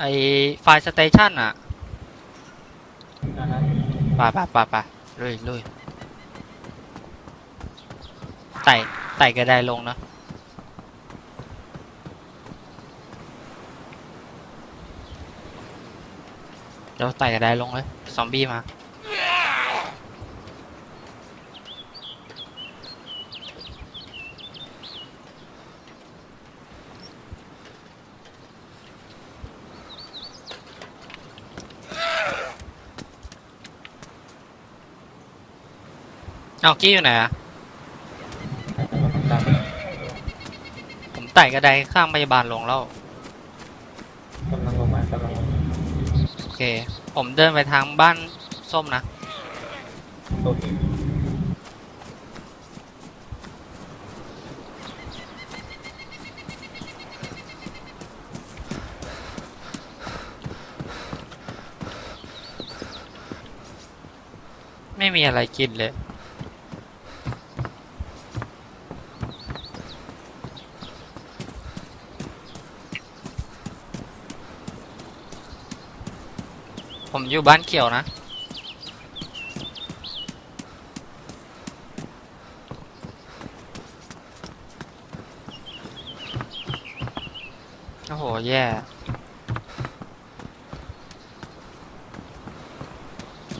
ไอไฟสเตชันอะนะฮะไปไปไปไปลุยลุยไต่ไต่กระไดลงเนอะเดี๋ยวไต่กระไดลงเลย ซอมบี้มา เอากี้อยู่ไหนอะตามผมไต่กระไดข้างพยาบาลลงแล้ว กำลังลงมากำลังลงมาโอเค ผมเดินไปทางบ้านส้มนะ โอเคไม่มีอะไรกินเลย ผมอยู่บ้านเขียวนะ โอ้โห แย่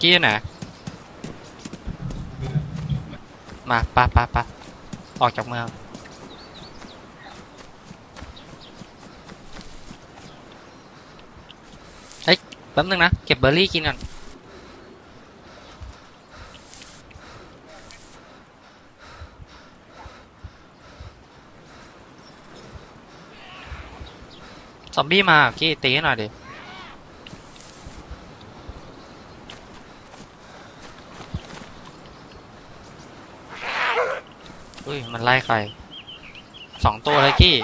กี้ไหน มาปะปะปะออกจากเมือง เฮ้ย แป๊บนึงนะ เก็บเบอร์รี่กินก่อน ซอมบี้มากี้ตีให้หน่อยดิ อุ้ย มันไล่ใคร สองตัวเลยกี้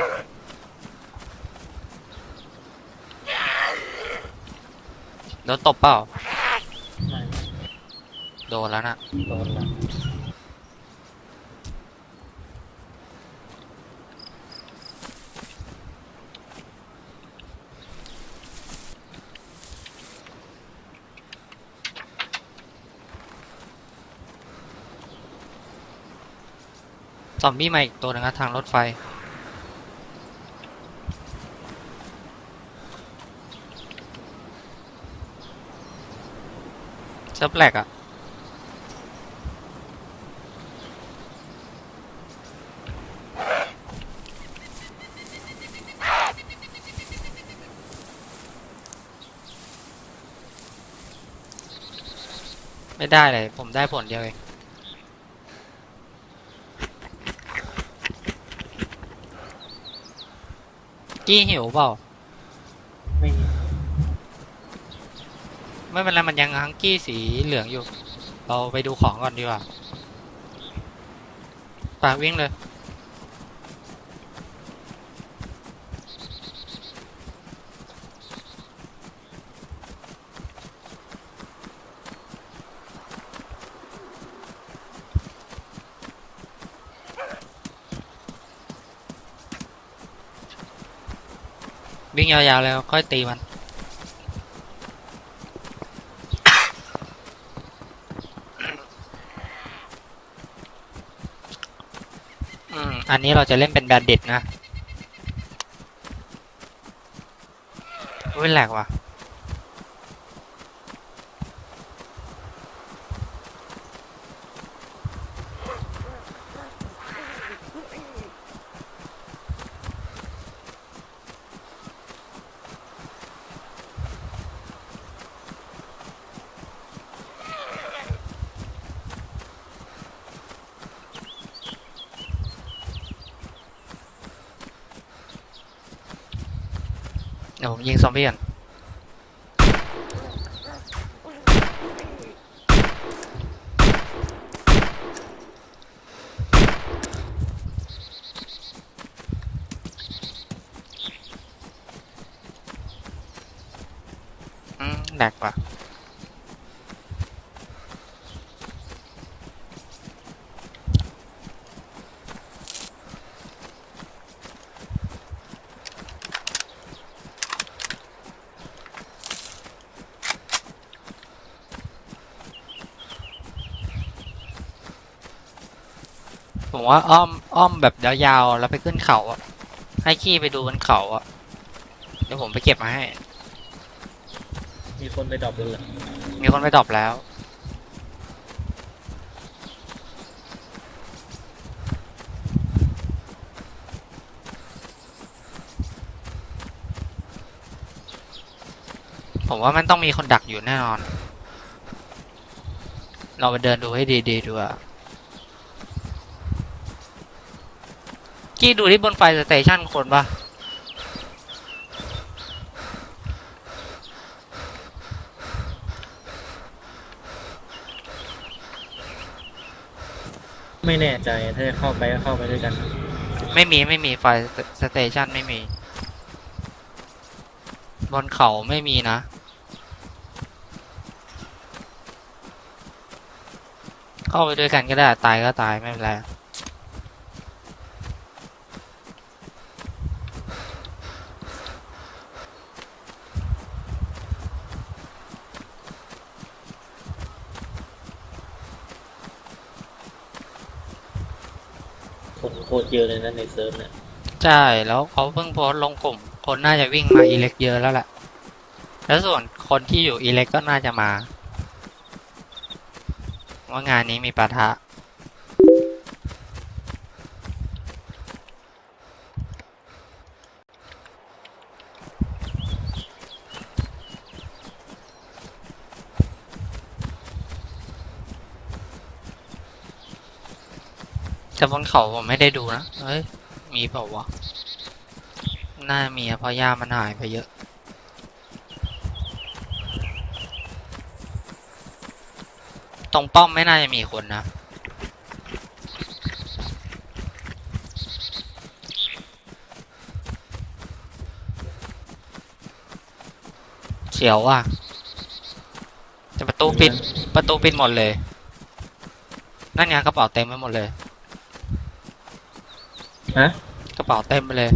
โดนตบเปล่า ไม่โดนแล้วนะโดนแล้วซอมบี้มาอีกตัวหนึงนะทางรถไฟ ซิร์ฟแหลกอะไม่ได้เลย ผมได้ผลเดียวเองกี้หิวเปล่า ไม่มี ไม่เป็นไรมันยังฮังกี้สีเหลืองอยู่ เราไปดูของก่อนดีกว่าปากวิ่งเลย วิ่งยาวๆแล้วค่อยตีมัน อันนี้เราจะเล่นเป็นแบนดิตนะอุ้ยแหลกว่ะ ดี๋ยวผมยิงซอมบี้ก่อนอืมแหลกว่ะ ผมว่าอ้อมอ้อมแบบยาวๆแล้วไปขึ้นเขาอะให้ขี้ไปดูบนเขาอะเดี๋ยวผมไปเก็บมาให้ มีคนไปดรอปเลยเหรอมีคนไปดรอปแล้ว ผมว่ามันต้องมีคนดักอยู่แน่นอน เราไปเดินดูให้ดีๆดีกว่ กี้ดูที่บนไฟสเตชันคนปะไม่แน่ใจถ้าจะเข้าไปก็เข้าไปด้วยกัน ไม่มีไม่มีไฟสเตชันไม่มี บนเขาไม่มีนะ เข้าไปด้วยกันก็ได้ ตายก็ตายไม่เป็นไร ตรเยอะเลยนะในเซิร์ฟเนี่ยใช่แล้วเขาเพิ่งโพสต์ลงกลุ่ม คนน่าจะวิ่งมาอีเล็กเยอะแล้วแหละแล้วส่วนคนที่อยู่อีเล็กก็น่าจะมา ว่างานนี้มีปะทะ แต่บนเขาผมไม่ได้ดูนะ เฮ้ย มีเปล่าวะ น่ามีเพราะหญ้ามันหายไปเยอะ ตรงป้อมไม่น่าจะมีคนนะ เสียวอะแต่ประตูปิด ประตูปิดหมดเลย นั่นไงกระเป๋าเต็มไปหมดเลย ฮะ กระเป๋าเต็มไปเลย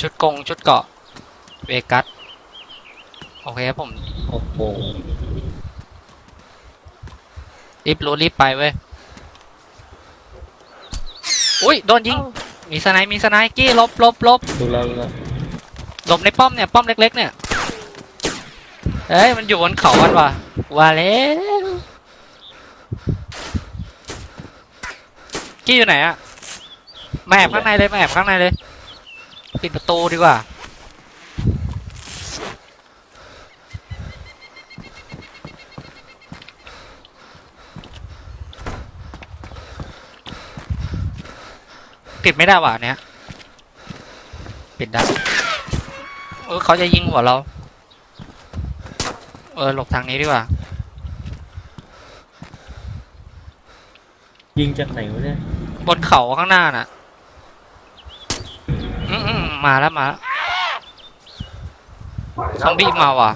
ชุดกงชุดเกาะเวกัส โอเคครับผม โอ้โห รีบรู้รีบไปเว้ย อุ้ย โดนยิง มีสไนป์มีสไนป์กี้หลบหลบหลบดูแล้วดูแล้วหลบในป้อมเนี่ย ป้อมเล็ก ๆ เนี่ย เอ้ย มันอยู่บนเขากันว่ะว่าแล้ว กี้อยู่ไหนอะมาแอบข้างในเลยมาแอบข้างในเลย ปิดประตูดีกว่า ปิดไม่ได้ว่ะอันเนี้ย ปิดได้เออเขาจะยิงหัวเรา เออหลบทางนี้ดีกว่า ยิงจากไหนวะเนี่ย บนเขาข้างหน้าน่ะอืมอืมมาแล้วมาแล้วซอมบี้มาว่ะ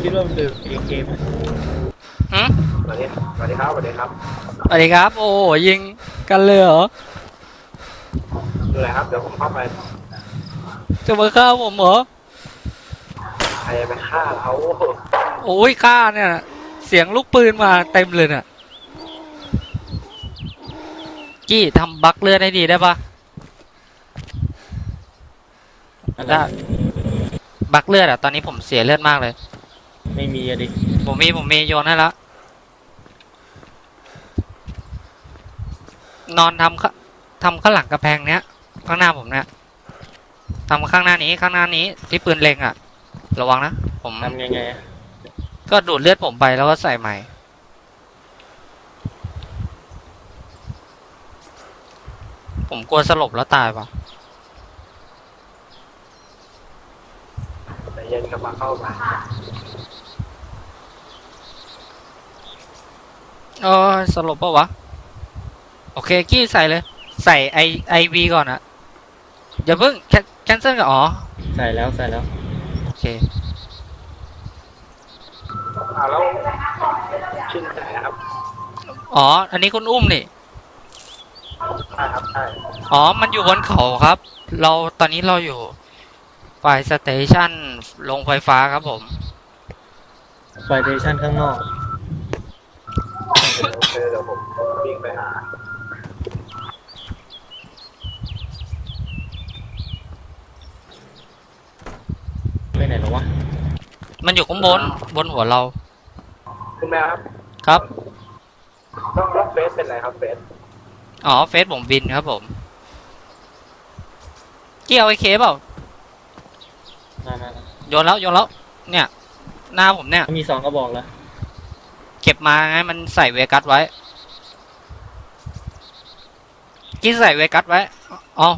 คิดว่ามันเดินเองเกมไหมหืม สวัสดีสวัสดีครับสวัสดีครับสวัสดีครับ โอ้ยิงกันเลยเหรอดูอะไรครับ เดี๋ยวผมเข้าไปจะมาฆ่าผมเหรอใคร จะไปฆ่าเขาโอ้ยฆ่าเนี่ยเสียงลูกปืนมาเต็มเลยเนี่ยกี้ทำบักเลือดให้ดีได้ปะอะไรได้บักเลือดอะตอนนี้ผมเสียเลือดมากเลย ไม่มีอะดิ ผมมีผมมีโยนให้แล้วนอนทำข้าทำข้างหลังกระแพงเนี้ย ข้างหน้าผมเนี่ยทำข้างหน้านี้ข้างหน้านี้ที่ปืนเล็งอะ ระวังนะ ผม ทำไงไงอะก็ดูดเลือดผมไปแล้วก็ใส่ใหม่ ผมกลัวสลบแล้วตายปะแต่เย็นกลับมาเข้ามาเออสลบปะวะ โอเค กี้ใส่เลย ใส่ไอไอวีก่อนอะอย่าเพิ่งแคนเซิลกับอ๋อ ใส่แล้วใส่แล้วโอ เคอ่าแล้วชื่อไหนนะครับ อ๋อ อันนี้คุณอุ้มนี่อใช่ครับใช่อ๋อ มันอยู่บนเขาครับ เราตอนนี้เราอยู่ไฟสเตชันลงไฟฟ้าครับผม ไฟเทชันข้างนอก โอเคเดี๋ยวผมวิ่งไปหา ไปไหนหรอวะ มันอยู่ข้างบนบนหัวเรา คุณแม่ครับครับต้องรับเฟซเป็นไรครับเฟซอ๋อเฟซผมบินครับผมเกี่ยวไอเคเปล่ามามามาโยนแล้วโยนแล้วเนี่ย หน้าผมเนี่ย มีสองกระบอกแล้วเก็บมาไงมันใส่เวกัสไว้กี้ใส่เวกัสไว้อ๋อ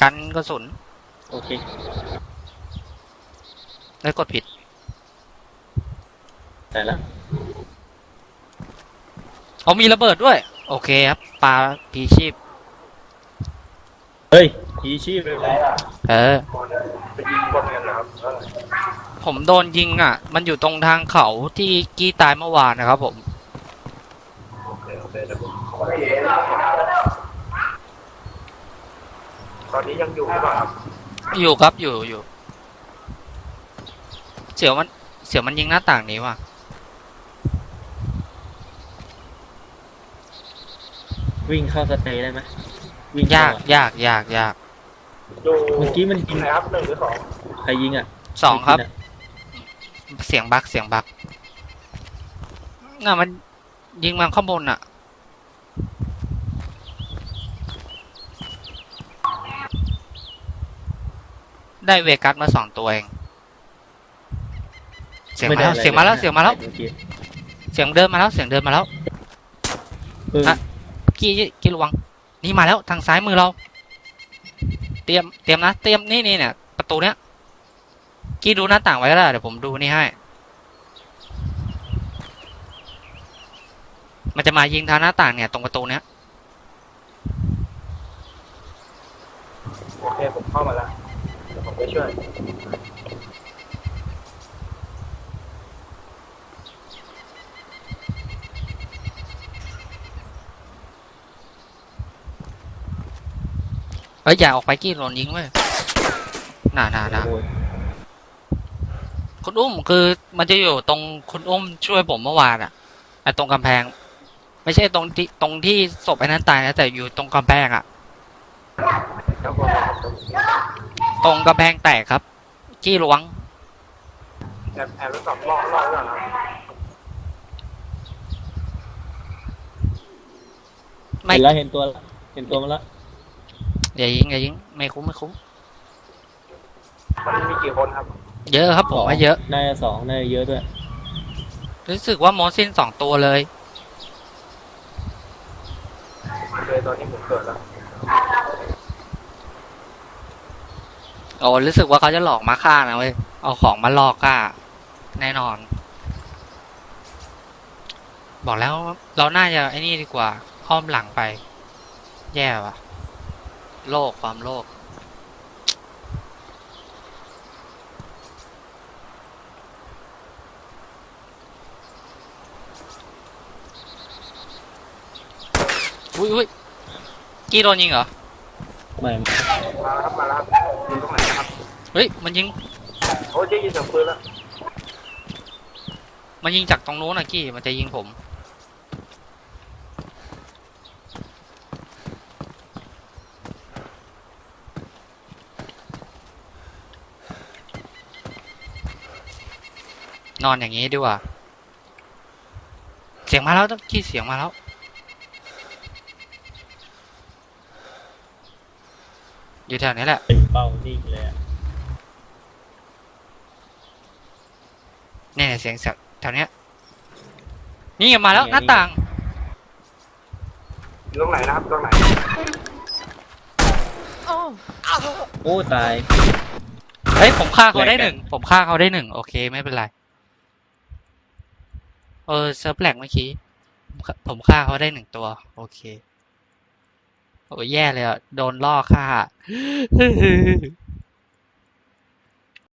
กันกระสุนโอเค แล้วกดผิดใส่แล้วเอามีระเบิดด้วย โอเคครับปลาพีชีพ เฮ้ยพีชีพเลยไรอะเออไปยิงคนกันนะครับเออ ผมโดนยิงอะ มันอยู่ตรงทางเขาที่กี้ตายเมื่อวานนะครับผมโอเคโอเคเดี๋ยวผมขอตอนนี้ยังอยู่หรือเปล่าครับอยู่ครับอยู่อยู่ เสียวมันเสียวมันยิงหน้าต่างนี้ว่ะวิ่งเข้าสเตย์ได้ไหมวิ่งเข้ยากอะยากยากยากอยู่เมื่อกี้มันยิงไหนครับหนึ่งหรือสองใครยิงอะสองครับเมื่กี้น่ะเสียงบักเสียงบักน่ะมันยิงมาข้างบนอะ ได้เวกัสมาสองตัวเองเสียงมาแล้วไได้เสียงมาแล้วอะเสียงมาแล้วเมื่อกี้เสียงเดินมาแล้วเสียงเดินมาแล้วเออฮะกี้กี้ระวัง นี่มาแล้วทางซ้ายมือเรา เตรียมเตรียมนะเตรียมนี่นี่เนี่ยประตูเนี้ยกี้ดูหน้าต่างไว้ก็ได้เดี๋ยวผมดูนี่ให้ มันจะมายิงทางหน้าต่างเนี่ยตรงประตูเนี้ยโอเคผมเข้ามาแล้วเดี๋ยวผมไปช่วย เอ้ยอย่าออกไปกี้โดนยิงเว้ยน่าน่าน่าคุณอุ้มคือมันจะอยู่ตรงคุณอุ้มช่วยผมเมื่อวานอะไอ้ตรงกำแพง ไม่ใช่ตรงที่ตรงที่ศพไอ้นั้นตายนะแต่อยู่ตรงกำแพงอะตรงกำแพงแตกครับ กี้ระวังแอบแอบแล้วสองรอบรอแล้วนะไม่เห็นแล้วเห็นตัวแล้วเห็นตัวมันแล้ว อย่ายิงอย่ายิงไม่คุ้มไม่คุ้มมันมีกี่คนครับ เยอะครับผมว่าเยอะ น่าจะสองน่าจะเยอะด้วย รู้สึกว่าโมซินสองตัวเลยโอเคตอนนี้ผมเกิดแล้วโอ้รู้สึกว่าเขาจะหลอกมาฆ่านะเว้ยเอาของมาหลอกฆ่าแน่นอน บอกแล้วเราน่าจะไอ้นี่ดีกว่าอ้อมหลังไป แย่ว่ะ โลกความโลภอุ้ยอุ้ยกี้โดนยิงเหรอ ไม่มาแล้วครับมาแล้วครับอยู่ตรงไหนนะครับเฮ้ย มันยิง โอ้ยได้ยินเสียงปืนแล้ว มันยิงจากตรงนู้นนะกี้ มันจะยิงผม นอนอย่างนี้ดีกว่า เสียงมาแล้วต้องกี้เสียงมาแล้วอยู่แถวนี้แหละเป้านิ่งเลยอะเนี่ยเสียงแถวแถวเนี้ย นี่ไงมาแล้วหน้าต่างอยู่ตรงไหนนะครับตรงไหนโอ้ตาย เฮ้ยผมฆ่าเขาได้แหลกหกันนึ่ง ผมฆ่าเขาได้หนึ่ง โอเค ไม่เป็นไร เออเซิร์ฟแหลกเมื่อกี้ ผมฆ่าเขาได้หนึ่งตัว โอเค โอ้แย่เลยอะ โดนล่อฆ่า